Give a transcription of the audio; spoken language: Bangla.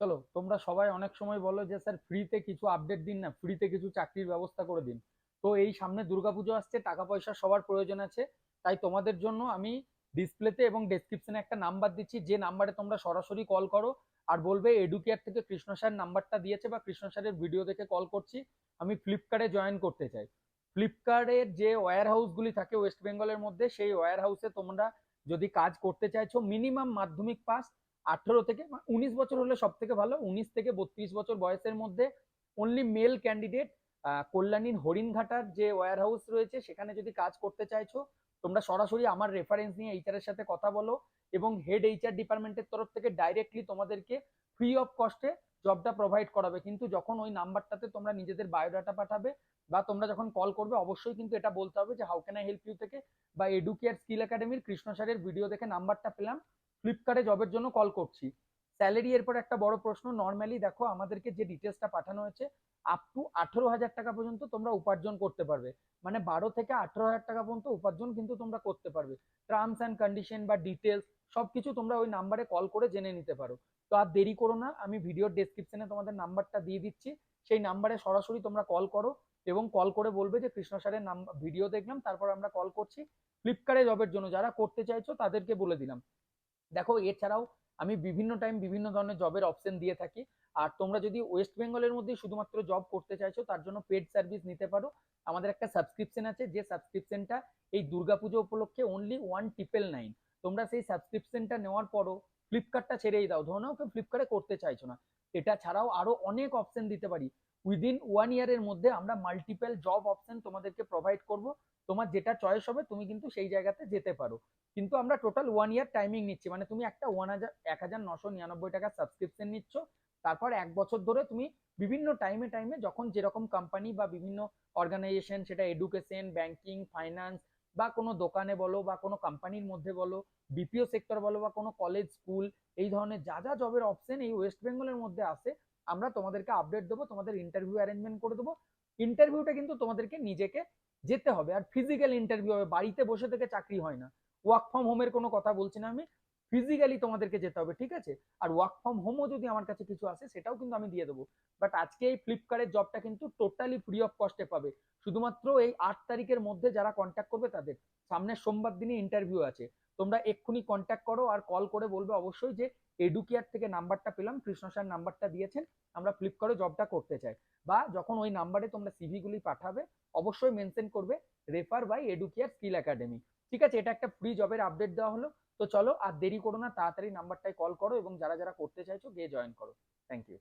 চলো, তোমরা সবাই অনেক সময় বলো যে, স্যার ফ্রিতে কিছু আপডেট দিন না ফ্রিতে কিছু চাকরির ব্যবস্থা করে দিন। তো এই সামনে দুর্গাপুজো আসছে টাকা পয়সা সবার প্রয়োজন আছে। তাই তোমাদের জন্য আমি ডিসপ্লেতে এবং ডেসক্রিপশনে একটা নাম্বার দিচ্ছি। যে নাম্বারে তোমরা সরাসরি কল করো আর বলবে এডুকেয়ার থেকে কৃষ্ণ স্যার নাম্বারটা দিয়েছে বা কৃষ্ণ স্যারের ভিডিও দেখে কল করছি। আমি ফ্লিপকার্টে জয়েন করতে চাই। ফ্লিপকার্টের যে ওয়্যার হাউসগুলি থাকে ওয়েস্ট বেঙ্গলের মধ্যে, সেই ওয়্যার হাউসে তোমরা যদি কাজ করতে চাইছো মিনিমাম মাধ্যমিক পাস আঠেরো থেকে উনিশ বছর হলে সব থেকে ভালো, উনিশ থেকে বত্রিশ বছর বয়সের মধ্যে অনলি মেল ক্যান্ডিডেট কল্যাণীর হরিণঘাটার যে ওয়্যার হাউস রয়েছে, সেখানে যদি কাজ করতে চাইছো, তোমরা সরাসরি আমার রেফারেন্স নিয়ে এইচআর এর সাথে কথা বলো এবং হেড এইচআর ডিপার্টমেন্টের তরফ থেকে ডাইরেক্টলি তোমাদেরকে ফ্রি অফ কস্টে জবটা প্রোভাইড করাবে। কিন্তু যখন ওই নাম্বারটাতে তোমরা নিজেদের বায়োডাটা পাঠাবে বা তোমরা যখন কল করবে, অবশ্যই কিন্তু এটা বলতে হবে যে how can I help you থেকে বা এডুকেয়ার স্কিল একাডেমির কৃষ্ণ স্যারের ভিডিও দেখে নাম্বারটা পেলাম। ফ্লিপকার্টে জবের জন্য কল করছি। স্যালারি এরপর একটা বড় প্রশ্ন নর্মালি দেখো আমাদেরকে যে ডিটেলসটা পাঠানো হয়েছে আপ টু আঠেরো হাজার টাকা পর্যন্ত তোমরা উপার্জন করতে পারবে। মানে বারো থেকে আঠেরো হাজার টাকা পর্যন্ত উপার্জন কিন্তু তোমরা করতে পারবে। টার্মস অ্যান্ড কন্ডিশন বা ডিটেলস সবকিছু তোমরা ওই নাম্বারে কল করে জেনে নিতে পারো। তো আর দেরি করো না, আমি ভিডিওর ডেসক্রিপশনে তোমাদের নাম্বারটা দিয়ে দিচ্ছি। সেই নাম্বারে সরাসরি তোমরা কল করো এবং কল করে বলবে যে কৃষ্ণ স্যারের নাম ভিডিও দেখলাম, তারপর আমরা কল করছি। ফ্লিপকার্টে জবের জন্য যারা করতে চাইছো তাদেরকে বলে দিলাম। দেখো, এছাড়াও আমি বিভিন্ন টাইম বিভিন্ন ধরনের জবের অপশন দিয়ে থাকি। আর তোমরা যদি ওয়েস্ট বেঙ্গলের মধ্যে শুধুমাত্র জব করতে চাইছো, তার জন্য পেড সার্ভিস নিতে পারো। আমাদের একটা সাবস্ক্রিপশন আছে, যে সাবস্ক্রিপশনটা এই দুর্গাপুজো উপলক্ষে অনলি ওয়ান ট্রিপল নাইন তোমরা সেই সাবস্ক্রিপশনটা নেওয়ার পরও ফ্লিপকার্টটা ছেড়েই দাও। ধরো নাও কেউ ফ্লিপকার্টে করতে চাইছো না। এটা ছাড়াও আরও অনেক অপশন দিতে পারি। উইদিন ওয়ান ইয়ারের মধ্যে আমরা মাল্টিপল জব অপশন তোমাদেরকে প্রোভাইড করব। তোমার যেটা চয়েস হবে, তুমি কিন্তু সেই জায়গাতে যেতে পারো। কিন্তু আমরা টোটাল ওয়ান ইয়ার টাইমিং নিচ্ছি। মানে তুমি একটা ওয়ান হাজার, এক হাজার নশো নিরানব্বই টাকার সাবস্ক্রিপশন নিচ্ছ। তারপর এক বছর ধরে তুমি বিভিন্ন টাইমে টাইমে যখন যেরকম কোম্পানি বা বিভিন্ন অর্গানাইজেশন সেটা এডুকেশন ব্যাংকিং ফাইন্যান্স বা কোনো দোকানে বলো বা কোনো কোম্পানির মধ্যে বলো বিপিও সেক্টর বলো বা কোনো কলেজ স্কুল এই ধরনের যা যা জবের অপশন এই ওয়েস্ট বেঙ্গলের মধ্যে আসে আমরা তোমাদেরকে আপডেট দেবো, তোমাদের ইন্টারভিউ অ্যারেঞ্জমেন্ট করে দেবো। ইন্টারভিউটা কিন্তু তোমাদেরকে নিজেকে যেতে হবে। আর ফিজিক্যাল ইন্টারভিউ হবে, বাড়িতে বসে থেকে চাকরি হয় না। ওয়ার্ক ফ্রম হোমের কোনো কথা বলছি না আমি ফিজিক্যালি তোমাদেরকে যেতে হবে, ঠিক আছে? আর ওয়ার্ক ফ্রম হোমও যদি আমার কাছে কিছু আসে, সেটাও কিন্তু আমি দিয়ে দেবো। বাট আজকে এই ফ্লিপকার্টের জবটা কিন্তু টোটালি ফ্রি অফ কস্টে পাবে। শুধুমাত্র এই আট তারিখের মধ্যে যারা কন্ট্যাক্ট করবে তাদের। সামনের সোমবার দিনে ইন্টারভিউ আছে। তোমরা এক্ষুনি কন্ট্যাক্ট করো আর কল করে বলবে অবশ্যই যে এডুকেয়ার থেকে নাম্বারটা পেলাম, কৃষ্ণ স্যার নাম্বারটা দিয়েছেন, আমরা ফ্লিপকার্টে জবটা করতে চাই। বা যখন ওই নাম্বারে তোমরা সিভিগুলি পাঠাবে, অবশ্যই মেনশন করবে refer by Educare skill academy ঠিক আছে, এটা একটা ফ্রি জবের আপডেট দেওয়া হলো। তো চলো আর দেরি করো না, তাড়াতাড়ি নাম্বারটায় কল করো এবং যারা যারা করতে চাইছো, গিয়ে জয়েন করো। Thank you